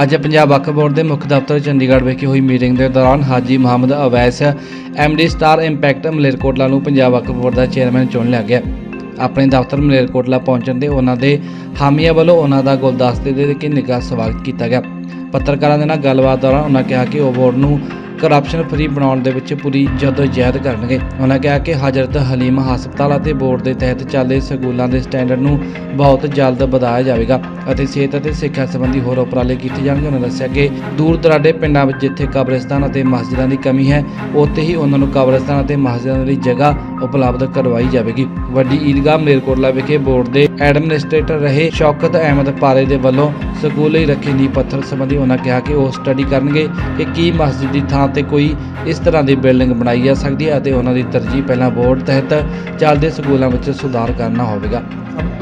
ਅੱਜ ਪੰਜਾਬ ਵਕਫ ਬੋਰਡ ਦੇ ਮੁੱਖ ਦਫ਼ਤਰ ਚੰਡੀਗੜ੍ਹ ਵਿਖੇ ਹੋਈ ਮੀਟਿੰਗ ਦੇ ਦੌਰਾਨ Haji Muhammad Awais MD star impact Malerkotla ਨੂੰ ਪੰਜਾਬ ਵਕਫ ਬੋਰਡ ਦਾ ਚੇਅਰਮੈਨ ਚੁਣ ਲਿਆ ਗਿਆ। ਆਪਣੇ ਦਫ਼ਤਰ ਮਲੇਰਕੋਟਲਾ ਪਹੁੰਚਣ ਤੇ ਉਹਨਾਂ ਦੇ ਹਾਮੀਆਂ ਵੱਲੋਂ ਉਹਨਾਂ ਦਾ ਗੁਲਦਸਤੇ ਦੇ ਕੇ ਨਿੱਘਾ ਸਵਾਗਤ ਕੀਤਾ ਗਿਆ। ਪੱਤਰਕਾਰਾਂ ਦੇ ਨਾਲ ਗੱਲਬਾਤ ਦੌਰਾਨ ਉਹਨਾਂ ਕਿਹਾ ਕਿ ਉਹ ਬੋਰਡ ਨੂੰ ਕਰਪਸ਼ਨ ਫਰੀ ਬਣਾਉਣ ਦੇ ਵਿੱਚ ਪੂਰੀ ਜਦੋਜਹਿਦ ਕਰਨਗੇ। ਉਹਨਾਂ ਕਿਹਾ ਕਿ ਹਜ਼ਰਤ ਹਲੀਮ ਹਸਪਤਾਲ ਅਤੇ ਬੋਰਡ ਦੇ ਤਹਿਤ ਚੱਲਦੇ ਸਕੂਲਾਂ ਦੇ ਸਟੈਂਡਰਡ ਨੂੰ ਬਹੁਤ ਜਲਦ ਵਧਾਇਆ ਜਾਵੇਗਾ ਅਤੇ ਸਿਹਤ ਅਤੇ ਸਿੱਖਿਆ ਸੰਬੰਧੀ ਹੋਰ ਉਪਰਾਲੇ ਕੀਤੇ ਜਾਣਗੇ। ਉਹਨਾਂ ਦੱਸਿਆ ਕਿ ਦੂਰ ਦਰਾਡੇ ਪਿੰਡਾਂ ਵਿੱਚ ਜਿੱਥੇ ਕਬਰਸਤਾਨ ਅਤੇ ਮਸਜਿਦਾਂ ਦੀ ਕਮੀ ਹੈ, ਉੱਥੇ ਹੀ ਉਹਨਾਂ ਨੂੰ ਕਬਰਸਤਾਨ ਅਤੇ ਮਸਜਿਦਾਂ ਲਈ ਜਗ੍ਹਾ ਉਪਲਬਧ ਕਰਵਾਈ ਜਾਵੇਗੀ। ਵੱਡੀ ਈਦਗਾਹ ਮਲੇਰਕੋਟਲਾ ਵਿਖੇ ਬੋਰਡ ਦੇ ਐਡਮਿਨਿਸਟ੍ਰੇਟਰ ਰਹੇ ਸ਼ੌਕਤ ਅਹਿਮਦ ਪਾਰੇ ਦੇ ਵੱਲੋਂ ਸਕੂਲ ਲਈ ਰੱਖੀ ਨੀਂਹ ਪੱਥਰ ਸੰਬੰਧੀ ਉਹਨਾਂ ਕਿਹਾ ਕਿ ਉਹ ਸਟੱਡੀ ਕਰਨਗੇ ਕਿ ਕੀ ਮਸਜਿਦ ਦੀ ਥਾਂ ਤੇ ਕੋਈ ਇਸ ਤਰ੍ਹਾਂ ਦੀ ਬਿਲਡਿੰਗ ਬਣਾਈ ਜਾ ਸਕਦੀ ਹੈ ਅਤੇ ਉਹਨਾਂ ਦੀ ਤਰਜੀਹ ਪਹਿਲਾਂ ਬੋਰਡ ਤਹਿਤ ਚੱਲਦੇ ਸਕੂਲਾਂ ਵਿੱਚ ਸੁਧਾਰ ਕਰਨਾ ਹੋਵੇਗਾ।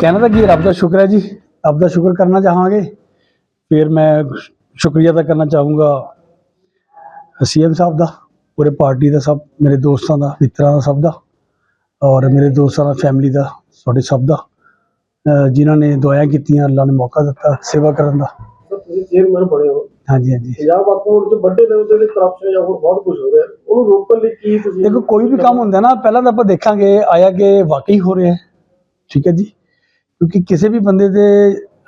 ਕਹਿਣਾ ਤਾਂ ਕੀ ਰੱਬ ਦਾ ਸ਼ੁਕਰ ਹੈ ਜੀ। ਰੱਬ ਦਾ ਸ਼ੁਕਰ ਕਰਨਾ ਚਾਹਾਂਗੇ। ਫਿਰ ਮੈਂ ਸ਼ੁਕਰੀਆ ਤਾਂ ਕਰਨਾ ਚਾਹੂੰਗਾ ਸੀਐਮ ਸਾਹਿਬ ਦਾ, ਪੂਰੇ ਪਾਰਟੀ ਦਾ ਸਭ, ਮੇਰੇ ਦੋਸਤਾਂ ਦਾ, ਮਿੱਤਰਾਂ ਦਾ ਸਭ ਦਾ ਔਰ ਮੇਰੇ ਦੋਸਤਾਂ ਦਾ ਫੈਮਿਲੀ ਦਾ, ਤੁਹਾਡੇ ਸਭ ਦਾ। ਜਿਨ੍ਹਾਂ ਨੇ ਦੁਆਇਆ ਕੀਤੀਆਂ ਅੱਲਾ ਨੇ ਮੌਕਾ ਦਿੱਤਾ ਸੇਵਾ ਕਰਨ ਦਾ। ਕੋਈ ਵੀ ਕੰਮ ਹੁੰਦਾ ਨਾ ਪਹਿਲਾਂ ਤਾਂ ਆਪਾਂ ਦੇਖਾਂਗੇ ਆਇਆ ਕਿ ਵਾਕਈ ਹੋ ਰਿਹਾ ਠੀਕ ਹੈ ਜੀ? ਕਿਉਂਕਿ ਕਿਸੇ ਵੀ ਬੰਦੇ ਤੇ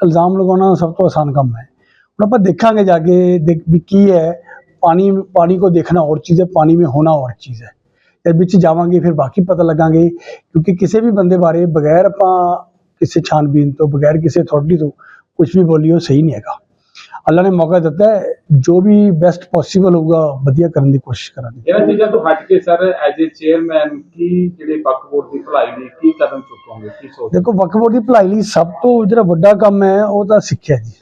ਇਲਜ਼ਾਮ ਲਗਾਉਣਾ ਸਭ ਤੋਂ ਆਸਾਨ ਕੰਮ ਹੈ। ਹੁਣ ਆਪਾਂ ਦੇਖਾਂਗੇ ਜਾ ਕੇ ਵੀ ਕੀ ਹੈ। ਪਾਣੀ ਪਾਣੀ ਕੋ ਦੇਖਣਾ ਹੋਰ ਚੀਜ਼ ਹੈ ਪਾਣੀ ਮੇ ਹੋਣਾ ਹੋਰ ਚੀਜ਼ ਹੈ। ਜਦ ਵਿੱਚ ਜਾਵਾਂਗੇ ਫਿਰ ਬਾਕੀ ਪਤਾ ਲੱਗਾਂਗੇ। ਕਿਉਂਕਿ ਕਿਸੇ ਵੀ ਬੰਦੇ ਬਾਰੇ ਬਗੈਰ ਆਪਾਂ ਕਿਸੇ ਛਾਨਬੀਨ ਤੋਂ ਬਗੈਰ ਕਿਸੇ ਅਥਾਰਟੀ ਤੋਂ ਕੁਝ ਵੀ ਬੋਲੀਓ ਸਹੀ ਨਹੀਂ ਹੈਗਾ। ਅੱਲਾ ਨੇ ਮੌਕਾ ਦਿੱਤਾ ਹੈ ਜੋ ਵੀ ਬੈਸਟ ਪੋਸੀਬਲ ਹੋਊਗਾ ਵਧੀਆ ਕਰਨ ਦੀ ਕੋਸ਼ਿਸ਼ ਕਰਾਂਗੇ। ਇਹਨਾਂ ਚੀਜ਼ਾਂ ਤੋਂ ਹਟ ਕੇ ਸਰ ਐਜ਼ ਏ ਚੇਅਰਮੈਨ ਕੀ ਜਿਹੜੇ ਵਕਫ ਬੋਰਡ ਦੀ ਭਲਾਈ ਲਈ ਕੀ ਕਦਮ ਚੁੱਕੋਗੇ? ਕੀ ਸੋਚ ਦੇਖੋ ਵਕਫ ਬੋਰਡ ਦੀ ਭਲਾਈ ਲਈ ਸਭ ਤੋਂ ਜਿਹੜਾ ਵੱਡਾ ਕੰਮ ਹੈ ਉਹ ਤਾਂ ਸਿੱਖਿਆ ਜੀ।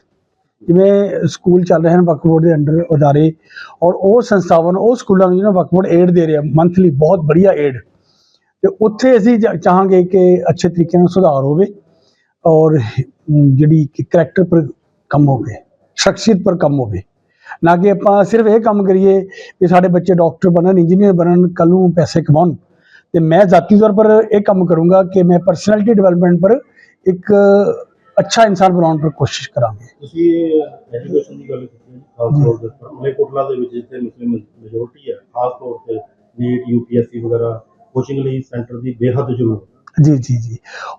ਜਿਵੇਂ ਸਕੂਲ ਚੱਲ ਰਹੇ ਹਨ ਵਕਫ ਬੋਰਡ ਦੇ ਅੰਡਰ ਅਦਾਰੇ ਔਰ ਉਹ ਸੰਸਥਾਵਾਂ ਨੂੰ ਉਹ ਸਕੂਲਾਂ ਨੂੰ ਜਿਹੜਾ ਵਕਫ ਬੋਰਡ ਏਡ ਦੇ ਰਿਹਾ ਮੰਥਲੀ ਬਹੁਤ ਵਧੀਆ ਏਡ ਤੇ ਉੱਥੇ ਅਸੀਂ ਚਾਹਾਂਗੇ ਕਿ ਅੱਛੇ ਤਰੀਕੇ ਨਾਲ ਸੁਧਾਰ ਹੋਵੇ। ਔਰ ਅਮ, ਜਿਹੜੀ ਕਰੈਕਟਰ ਪਰ ਕੰਮ ਹੋਵੇ ਸ਼ਖਸੀਅਤ ਪਰ ਕੰਮ ਹੋਵੇ। ਨਾ ਕਿ ਆਪਾਂ ਸਿਰਫ ਇਹ ਕੰਮ ਕਰੀਏ ਕਿ ਸਾਡੇ ਬੱਚੇ ਡਾਕਟਰ ਬਣਨ ਇੰਜੀਨੀਅਰ ਬਣਨ ਕੱਲ੍ਹ ਨੂੰ ਪੈਸੇ ਕਮਾਉਣ। ਤੇ ਮੈਂ ਜ਼ਾਤੀ ਤੌਰ ਪਰ ਇਹ ਕੰਮ ਕਰੂੰਗਾ ਕਿ ਮੈਂ ਪਰਸਨੈਲਿਟੀ ਡਿਵੈਲਪਮੈਂਟ ਪਰ ਇੱਕ ਅੱਛਾ ਇਨਸਾਨ ਬਣਾਉਣ ਪਰ ਕੋਸ਼ਿਸ਼ ਕਰਾਂਗੇ। ਤੁਸੀਂ ਐਜੂਕੇਸ਼ਨ ਦੀ ਗੱਲ ਕੀਤੀ ਹੈ ਖਾਸ ਤੌਰ ਤੇ ਮਲੇਕੋਟਲਾ ਦੇ ਵਿੱਚ ਜਿੱਥੇ ਮੁਸਲਿਮ ਮੈਜੋਰਟੀ ਹੈ ਖਾਸ ਤੌਰ ਤੇ ਨੀਟ ਯੂਪੀਐਸਸੀ ਵਗੈਰਾ ਕੋਚਿੰਗ ਲਈ ਸੈਂਟਰ ਦੀ ਬੇਹੱਦ ਜ਼ਰੂਰਤ ਹੈ। ਜੀ ਜੀ ਜੀ।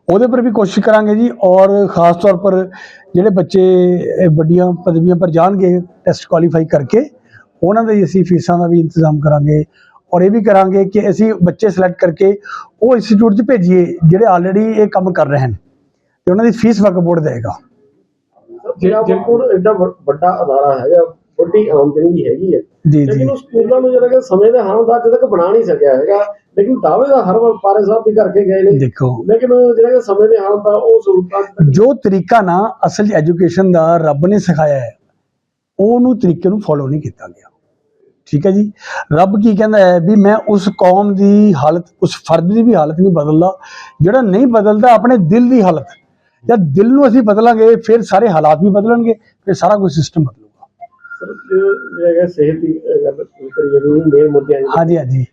ਉਹਦੇ ਪਰ ਵੀ ਕੋਸ਼ਿਸ਼ ਕਰਾਂਗੇ ਜੀ ਔਰ ਖਾਸ ਤੌਰ ਪਰ ਜਿਹੜੇ ਬੱਚੇ ਇਹ ਵੱਡੀਆਂ ਪਦਵੀਆਂ ਪਰ ਜਾਣਗੇ ਟੈਸਟ ਕੁਆਲੀਫਾਈ ਕਰਕੇ ਉਹਨਾਂ ਦੇ ਅਸੀਂ ਫੀਸਾਂ ਦਾ ਵੀ ਇੰਤਜ਼ਾਮ ਕਰਾਂਗੇ ਔਰ ਇਹ ਵੀ ਕਰਾਂਗੇ ਕਿ ਅਸੀਂ ਬੱਚੇ ਸਿਲੈਕਟ ਕਰਕੇ ਉਹ ਇੰਸਟੀਚਿਊਟ 'ਚ ਭੇਜੀਏ ਜਿਹੜੇ ਆਲਰੇਡੀ ਇਹ ਕੰਮ ਕਰ ਰਹੇ ਹਨ ਤੇ ਉਹਨਾਂ ਦੀ ਫੀਸ ਵਕਫ ਬੋਰਡ ਦੇਗਾ ਪੰਜਾਬ ਵਾਕੂਰ ਐਡਾ ਵੱਡਾ ਅਦਾਰਾ ਹੈਗਾ ਵੱਡੀ ਆਮਦਨੀ ਵੀ ਹੈਗੀ ਹੈ। ਜੀ ਜੀ। ਲੇਕਿਨ ਉਹ ਸਕੂਲਾਂ ਨੂੰ ਜਿਹੜਾ ਕਿ ਸਮੇਂ ਦੇ ਹਾਲ ਦਾ ਤੱਕ ਬਣਾ ਨਹੀਂ ਸਕਿਆ ਹੈਗਾ। ਲੇਕਿਨ ਦਾਅਵੇ ਦਾ ਹਰ ਵਾਰ ਪਾਰੇ ਸਾਹਿਬ ਵੀ ਕਰਕੇ ਗਏ ਨੇ। ਦੇਖੋ। ਲੇਕਿਨ ਜਿਹੜਾ ਸਮੇਂ ਦੇ ਹਾਲ ਦਾ ਉਹ ਸਹੂਲਤਾਂ ਜੋ ਤਰੀਕਾ ਨਾ ਅਸਲ ਐਜੂਕੇਸ਼ਨ ਦਾ ਰੱਬ ਨੇ ਸਿਖਾਇਆ ਹੈ ਉਹਨੂੰ ਤਰੀਕੇ ਨੂੰ ਫੋਲੋ ਨਹੀਂ ਕੀਤਾ ਗਿਆ। ਠੀਕ ਹੈ ਜੀ? ਰੱਬ ਕੀ ਕਹਿੰਦਾ ਹੈ ਵੀ ਮੈਂ ਉਸ ਕੌਮ ਦੀ ਹਾਲਤ ਉਸ ਫਰਦ ਦੀ ਵੀ ਹਾਲਤ ਨਹੀਂ ਬਦਲਦਾ। ਜਿਹੜਾ ਨਹੀਂ ਬਦਲਦਾ ਆਪਣੇ ਦਿਲ ਦੀ ਹਾਲਤ। ਜਦ ਦਿਲ ਨੂੰ ਅਸੀਂ ਬਦਲਾਂਗੇ ਫਿਰ ਸਾਰੇ ਹਾਲਾਤ ਵੀ ਬਦਲਣਗੇ ਫਿਰ ਸਾਰਾ ਕੁਝ ਸਿਸਟਮ ਬਦਲੂਗਾ। ਸਰ, ਜੋ ਜਿਹੜਾ ਸਿਹਤ ਦੀ ਗੱਲ ਕਰੀਏ ਵੀ ਮੇਨ ਮੁੱਦੇ ਆ ਹਾਂਜੀ ਹਾਂਜੀ।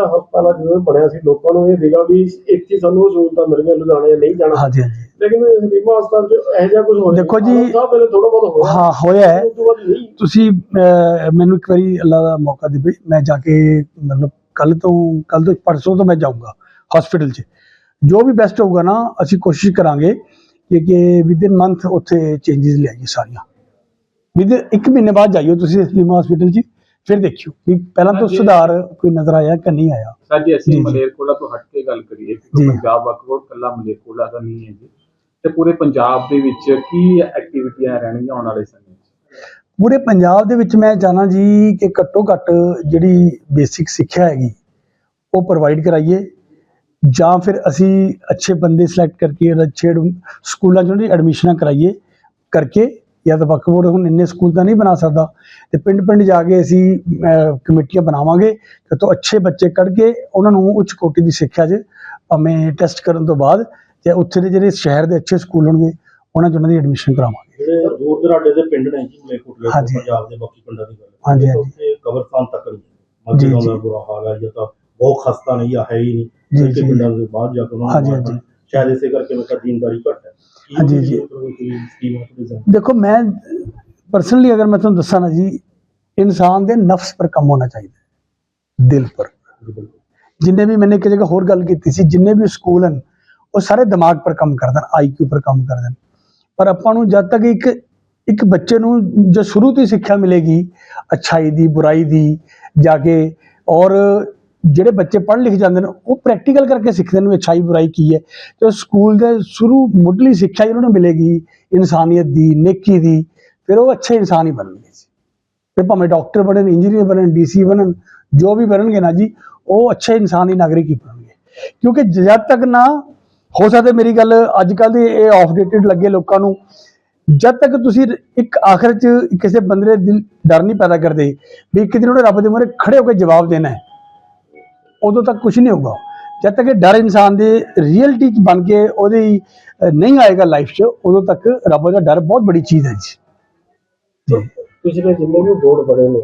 ਜਿਹੜਾ ਹਸਪਤਾਲ ਆ ਜਦੋਂ ਬਣਿਆ ਸੀ ਲੋਕਾਂ ਨੂੰ ਇਹ ਸੀਗਾ ਵੀ ਇੱਥੇ ਸਾਨੂੰ ਸਹੂਲਤਾਂ ਮਿਲ ਗਈਆਂ ਲੁਧਿਆਣੇ ਨਹੀਂ ਜਾਣਾ। ਹਾਂਜੀ ਹਾਂਜੀ। ਲੇਕਿਨ ਹਰੀਮਾ ਹਸਪਤਾਲ 'ਚ ਇਹੋ ਜਿਹਾ ਕੁਝ ਹੋ ਦੇਖੋ ਜੀ, ਪਹਿਲੇ ਥੋੜਾ ਬਹੁਤ ਹੋਇਆ। ਹਾਂ ਹੋਇਆ ਹੈ। ਤੁਸੀਂ ਮੈਨੂੰ ਇੱਕ ਵਾਰੀ ਅੱਲਾ ਦਾ ਮੌਕਾ ਦੇਵੇ ਮੈਂ ਜਾ ਕੇ ਮਤਲਬ ਕੱਲ ਤੋਂ ਕੱਲ ਤੋਂ ਪਰਸੋਂ ਤੋਂ ਮੈਂ ਜਾਊਂਗਾ ਹਸਪੀਟਲ 'ਚ। ਜੋ ਵੀ ਬੈਸਟ ਹੋਊਗਾ ਨਾ ਅਸੀਂ ਕੋਸ਼ਿਸ਼ ਕਰਾਂਗੇ ਕਿ ਕਿ ਵਿਦਿਨ ਮੰਥ ਉੱਥੇ ਚੇਂਜਸ ਲਿਆਈਏ ਸਾਰੀਆਂ। ਵਿਦ ਇੱਕ ਮਹੀਨੇ ਬਾਅਦ ਜਾਈਓ ਤੁਸੀਂ ਸਲੀਮਾ ਹਸਪੀਟਲ 'ਚ। ਫਿਰ ਦੇਖਿਓ ਕਿ ਪਹਿਲਾਂ ਤੋਂ। ਸੁਧਾਰ ਕੋਈ ਨਜ਼ਰ ਆਇਆ ਕਿ ਨਹੀਂ ਆਇਆ ਸਰ ਜੇ ਅਸੀਂ ਜੀ। ਮਲੇਰਕੋਟਲਾ ਤੋਂ ਹਟ ਕੇ ਗੱਲ ਕਰੀਏ ਜੀ। ਕਿ ਪੰਜਾਬ ਵਕਫ ਕੱਲਾ ਮਲੇਰਕੋਟਲਾ ਦਾ ਨਹੀਂ ਹੈ ਜੀ ਤੇ ਪੂਰੇ ਪੰਜਾਬ ਦੇ ਵਿੱਚ ਕੀ ਐਕਟੀਵਿਟੀਆਂ ਰਹਿਣਗੀਆਂ ਆਉਣ ਵਾਲੇ ਸਮੇਂ ਪੂਰੇ ਪੰਜਾਬ ਦੇ ਵਿੱਚ ਮੈਂ ਚਾਹਨਾ ਜੀ ਕਿ ਘੱਟੋ ਘੱਟ ਜਿਹੜੀ ਬੇਸਿਕ ਸਿੱਖਿਆ ਹੈਗੀ ਉਹ ਪ੍ਰੋਵਾਈਡ ਕਰਾਈਏ ਜਾਂ ਫਿਰ ਅਸੀਂ ਅੱਛੇ ਬੰਦੇ ਸਿਲੈਕਟ ਕਰਕੇ ਅੱਛੇ ਸਕੂਲਾਂ 'ਚ ਐਡਮਿਸ਼ਨਾਂ ਕਰਾਈਏ ਕਰਕੇ ਜਾਂ ਤਾਂ ਵਕਫ ਬੋਰਡ ਹੁਣ ਇੰਨੇ ਸਕੂਲ ਤਾਂ ਨਹੀਂ ਬਣਾ ਸਕਦਾ ਤੇ ਪਿੰਡ ਪਿੰਡ ਜਾ ਕੇ ਅਸੀਂ ਕਮੇਟੀਆਂ ਬਣਾਵਾਂਗੇ ਕਿ ਤੋਂ ਅੱਛੇ ਬੱਚੇ ਕੱਢ ਕੇ ਉਹਨਾਂ ਨੂੰ ਉੱਚ ਕੋਟੀ ਦੀ ਸਿੱਖਿਆ 'ਚ ਭਾਵੇਂ ਟੈਸਟ ਕਰਨ ਤੋਂ ਬਾਅਦ ਤੇ ਉੱਥੇ ਦੇ ਜਿਹੜੇ ਸ਼ਹਿਰ ਦੇ ਅੱਛੇ ਸਕੂਲ ਹੋਣਗੇ ਉਹਨਾਂ 'ਚ ਉਹਨਾਂ ਦੀ ਐਡਮਿਸ਼ਨ ਕਰਾਵਾਂਗੇ ਜਿਹੜੇ ਦੂਰ ਦਰਾਡੇ ਦੇ ਪਿੰਡ ਨੇ ਜੀ ਮਲੇਕੋਟਲੇ ਤੋਂ। ਪੰਜਾਬ ਦੇ ਬਾਕੀ ਪਿੰਡਾਂ ਦੀ ਗੱਲ ਹਾਂਜੀ, ਤਾਂ ਹਾਂਜੀ। ਕਬਰਸਤਾਨ ਤੱਕ ਮਸਜਿਦਾਂ ਦਾ। ਬੁਰਾ ਹਾਲ ਹੈ ਜਾਂ ਤਾਂ ਬਹੁਤ ਖਸਤਾ ਨਹੀਂ ਜਾਂ ਹੈ ਹੀ ਨਹੀਂ ਜੀ, ਜਿਹੜੇ। ਪਿੰਡਾਂ ਦੇ ਬਾਹਰ ਜਾ ਕੇ ਉਹਨਾਂ ਹਾਂਜੀ, ਨੂੰ। ਸ਼ਾਇਦ ਇਸੇ ਕਰਕੇ ਮੈਂ ਕਿਹਾ ਦੀਨਦਾਰੀ ਘੱਟ ਹੈ ਹਾਂਜੀ, ਜੀ। ਦੇਖੋ ਮੈਂ ਪਰਸਨਲੀ ਅਗਰ ਮੈਂ ਤੁਹਾਨੂੰ ਦੱਸਾਂ ਨਾ ਜੀ ਇਨਸਾਨ ਦੇ ਨਫਸ ਪਰ ਕੰਮ ਹੋਣਾ ਚਾਹੀਦਾ ਦਿਲ ਪਰ ਜਿੰਨੇ ਵੀ ਮੈਨੇ ਇੱਕ ਜਗ੍ਹਾ ਹੋਰ ਗੱਲ ਕੀਤੀ ਸੀ ਜਿੰਨੇ ਵੀ ਸਕੂਲ ਹਨ ਉਹ ਸਾਰੇ ਦਿਮਾਗ ਪਰ ਕੰਮ ਕਰਦੇ ਹਨ ਆਈਕਿਊ ਪਰ ਕੰਮ ਕਰਦੇ ਹਨ ਪਰ ਆਪਾਂ ਨੂੰ ਜਦ ਤੱਕ ਇੱਕ ਇੱਕ ਬੱਚੇ ਨੂੰ ਜੋ ਸ਼ੁਰੂ ਤੋਂ ਹੀ ਸਿੱਖਿਆ ਮਿਲੇਗੀ ਅੱਛਾਈ ਦੀ ਬੁਰਾਈ ਦੀ ਜਾ ਕੇ ਔਰ ਜਿਹੜੇ ਬੱਚੇ ਪੜ੍ਹ ਲਿਖ ਜਾਂਦੇ ਨੇ, ਉਹ ਪ੍ਰੈਕਟੀਕਲ ਕਰਕੇ ਸਿੱਖਦੇ ਨੇ ਵੀ ਅੱਛਾਈ ਬੁਰਾਈ ਕੀ ਹੈ। ਤੇ ਸਕੂਲ ਦੇ ਸ਼ੁਰੂ ਮੁੱਢਲੀ ਸਿੱਖਿਆ ਹੀ ਉਹਨਾਂ ਨੂੰ ਮਿਲੇਗੀ, ਇਨਸਾਨੀਅਤ ਦੀ, ਨੇਕੀ ਦੀ, ਫਿਰ ਉਹ ਅੱਛੇ ਇਨਸਾਨ ਹੀ ਬਣਨਗੇ ਜੀ। ਫਿਰ ਭਾਵੇਂ ਡਾਕਟਰ ਬਣਨ ਇੰਜੀਨੀਅਰ ਬਣਨ ਡੀਸੀ ਬਣਨ, ਜੋ ਵੀ ਬਣਨਗੇ ਨਾ ਜੀ, ਉਹ ਅੱਛੇ ਇਨਸਾਨੀ ਨਾਗਰਿਕ ਹੀ ਬਣਨਗੇ। ਕਿਉਂਕਿ ਜਦ ਤੱਕ ਨਾ ਹੋ ਸਕਦਾ ਮੇਰੀ ਗੱਲ ਅੱਜ ਕੱਲ ਦੀ ਇਹ ਆਫਡੇਟਡ ਲੱਗੇ ਲੋਕਾਂ ਨੂੰ, ਜਦ ਤੱਕ ਤੁਸੀਂ ਇੱਕ ਆਖਰ ਚ ਕਿਸੇ ਬੰਦੇ ਦੇ ਦਿਲ ਡਰ ਨਹੀਂ ਪੈਦਾ ਕਰਦੇ, ਵੀ ਇੱਕ ਦਿਨ ਉਹਨੇ ਰੱਬ ਦੇ ਮੂਹਰੇ ਖੜੇ ਹੋ ਕੇ ਜਵਾਬ ਦੇਣਾ ਹੈ ਉਦੋਂ ਤੱਕ ਕੁਝ ਨਹੀਂ ਹੋਊਗਾ। ਜਦ ਤੱਕ ਇਹ ਡਰ ਇਨਸਾਨ ਦੀ ਰਿਅਲਿਟੀ ਚ ਬਣ ਕੇ ਉਹਦੀ ਨਹੀਂ ਆਏਗਾ ਲਾਈਫ 'ਚ, ਉਦੋਂ ਤੱਕ ਰੱਬ ਦਾ ਡਰ ਬਹੁਤ ਬੜੀ ਚੀਜ਼ ਹੈ ਜੀ। ਪਿਛਲੇ ਜਿੰਨੇ ਵੀ ਬੋਰਡ ਬਣੇ ਨੇ